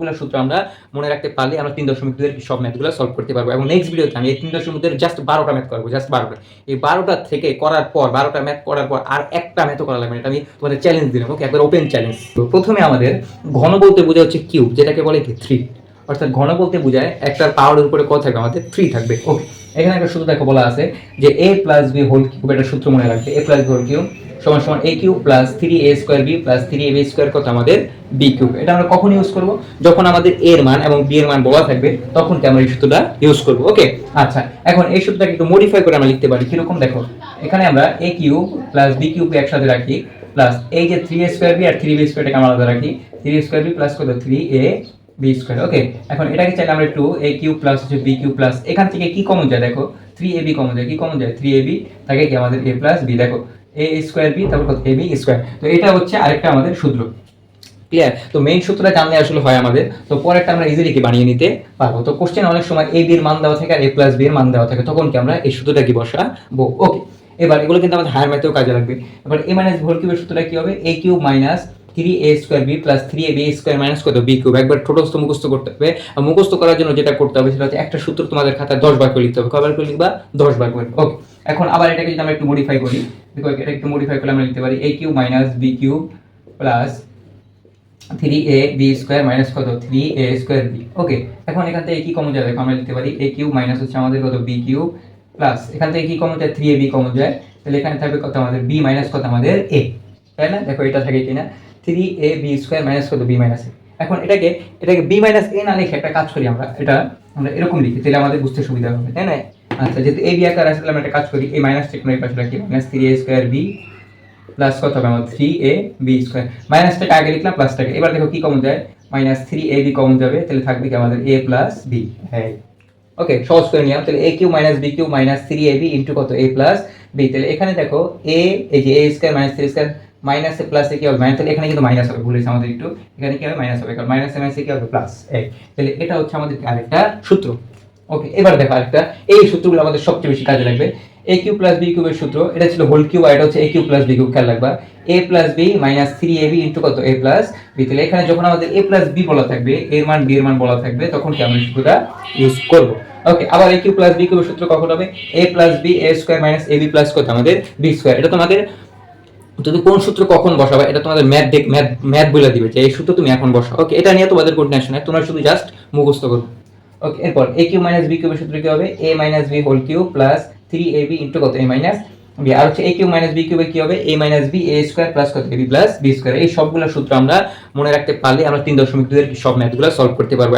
গুলো সূত্র আমরা মনে রাখতে পারলে আমরা তিন দশমিক দুয়ের সব ম্যাথগুলো সলভ করতে পারব। এবং নেক্সট ভিডিওতে আমি এই তিন দশমিক দুয়ের জাস্ট বারোটা ম্যাথ করব জাস্ট বারোটা। এই বারোটা থেকে করার পর, বারোটা ম্যাথ করার পর আর একটা ম্যাথও করা লাগবে এটা আমি তোমাদের চ্যালেঞ্জ দিলাম ওকে একবার ওপেন চ্যালেঞ্জ তো প্রথমে আমাদের ঘন বলতে বোঝা হচ্ছে কিউব যেটাকে বলে কি? থ্রি অর্থাৎ ঘন বলতে বোঝায় একটার পাওয়ারের উপরে কত থাকবে? আমাদের থ্রি থাকবে ওকে এখানে একটা সূত্র দেখো বলা আছে যে A plus B whole cube এটা সূত্র মনে রাখবে A plus B whole cube সমান সমান A cube plus three A square B plus three A B square কত আমাদের বি কিউব এটা আমরা কখন ইউজ করব? যখন আমাদের a এর মান এবং বি এর মান বলা থাকবে, তখন আমরা এই সূত্রটা ইউজ করব? ওকে আচ্ছা এখন এই সূত্রটাকে একটু মডিফাই করে আমরা লিখতে পারি। কীরকম? দেখো, এখানে আমরা A cube plus B cube একসাথে রাখি প্লাস এই যে থ্রি এ স্কোয়ার বি আর থ্রি বি স্কোয়ারটাকে আমরা আলাদা রাখি। থ্রি স্কোয়ার বি প্লাস কত? Three A B square okay এখন এটাকে চাইলে আমরা একটু এ কিউব প্লাস হচ্ছে বি কিউব প্লাস এখান থেকে কি কমন যায়? দেখো থ্রি এ বি কমন যায়। কি কমন যায়? থ্রি এ বি থাকে কি আমাদের এ প্লাস বি দেখো এ স্কোয়ার বি তারপর কত? এ বি স্কোয়ার তো এটা হচ্ছে আরেকটা আমাদের সূত্র। ক্লিয়ার তো মেইন সূত্রটা জানলে আসলে হয় আমাদের। তো পরেরটা আমরা ইজিলি কি বানিয়ে নিতে পারব? তো কোশ্চেন অনেক সময় এ বির মান দেওয়া থাকে আর এ প্লাস বি এর মান দেওয়া থাকে। তখন কি আমরা এই সূত্রটা কি বসাবো? ওকে এবার এগুলো কিন্তু আমাদের হায়ার ম্যাথেও কাজে লাগবে। এবার এ মাইনাস ভোল কিউবের সূত্রটা কি হবে? A cube minus three A square B plus three A B square minus কত বি কিউব একবার ছোটস্থ মুখস্থ করতে হবে। মুখস্থ করার জন্য যেটা করতে হবে সেটা হচ্ছে একটা সূত্র তোমাদের খাতায় দশ বার করে লিখতে হবে। কবার করে লিখবা? দশ বার করে। ওকে এখন আবার এটাকে যদি আমরা একটু মডিফাই করি, দেখো এটা একটু মডিফাই করলে আমরা লিখতে পারি A cube minus B cube plus three A B square minus কত? Three A square B okay এখন এখান থেকে কি কমন যায়? দেখো আমরা লিখতে পারি এ কিউব মাইনাস হচ্ছে আমাদের কত? বি কিউব প্লাস এখান থেকে কি কমন যায়? থ্রি এ বি কমন যায়। তাহলে এখানে থাকবে কত? আমাদের বি মাইনাস কত? আমাদের এ তাই না? দেখো এটা থাকে কিনা। Three A B square minus কত বি মাইনাস এ এখন এটাকে এটাকে বি মাইনাস এ না লিখে একটা কাজ করি আমরা। এটা আমরা এরকম লিখি তাহলে আমাদের বুঝতে সুবিধা হবে তাই না? আচ্ছা যেহেতু এ বি আকার আসলে আমরা একটা কাজ করি। এই মাইনাস টেকনো এই পাশে রাখি। Minus three A square B plus কত হবে? আমার থ্রি এ বি স্কোয়ার মাইনাসটাকে আগে লিখলাম প্লাসটাকে এবার দেখো কি কমন যায়? Minus three A B common যাবে তাহলে থাকবে কি আমাদের এ প্লাস বি হ্যাঁ। ওকে সহজ করে নিলাম। তাহলে A cube minus B cube minus three A B into কত? এ প্লাস বি তাহলে এখানে দেখো এ এই যে A square minus three square minus plus কি হবে? মাইনাস তাহলে এখানে কিন্তু মাইনাস হবে ভুলেছে আমাদের একটু। এখানে কি হবে? মাইনাস হবে। কারণ মাইনাস মাইনাস কি হবে? প্লাস এ তাহলে এটা হচ্ছে আমাদের আরেকটা সূত্র? ওকে এবার দেখো আরেকটা। এই সূত্রগুলো আমাদের সবচেয়ে বেশি কাজে লাগবে। এ কিউ প্লাস বি কিউবের সূত্র, এটা ছিল হোল কিউব আর এটা হচ্ছে A cube plus B cube, খেয়াল রাখবা। A plus B minus three A B into কত? এ প্লাস বি তাহলে এখানে যখন আমাদের এ প্লাস বি বলা থাকবে, এর মান বি এর মান বলা থাকবে, তখন কি আমরা সূত্রটা ইউজ করব? ওকে আবার এ কিউ প্লাস বি কিউবের সূত্র কখন হবে? A plus B A square minus A B plus কত? আমাদের বি স্কোয়ার এটা তোমাদের যদি কোন সূত্র কখন বসাবে, এটা তোমাদের ম্যাথ দেখ ম্যাথ ম্যাথ বলে দিবে যে এই সূত্র তুমি এখন বসাও। ওকে এটা নিয়ে তোমাদের কোনো টেনশন নাই, তোমরা শুধু জাস্ট মুখস্থ করো। ওকে এরপর এ কিউ মাইনাস বি কিউবের সূত্র কি হবে? A minus B whole cube plus three A B into কত? এ মাইনাস বি আর হচ্ছে এ কিউ মাইনাস বি কিউবে কি হবে? A minus B A square plus কত? বি প্লাস বি স্কোয়ার এই সবগুলো সূত্র আমরা মনে রাখতে পারলে আমরা তিন দশমিক দুইয়ের সব ম্যাথগুলো সলভ করতে পারব।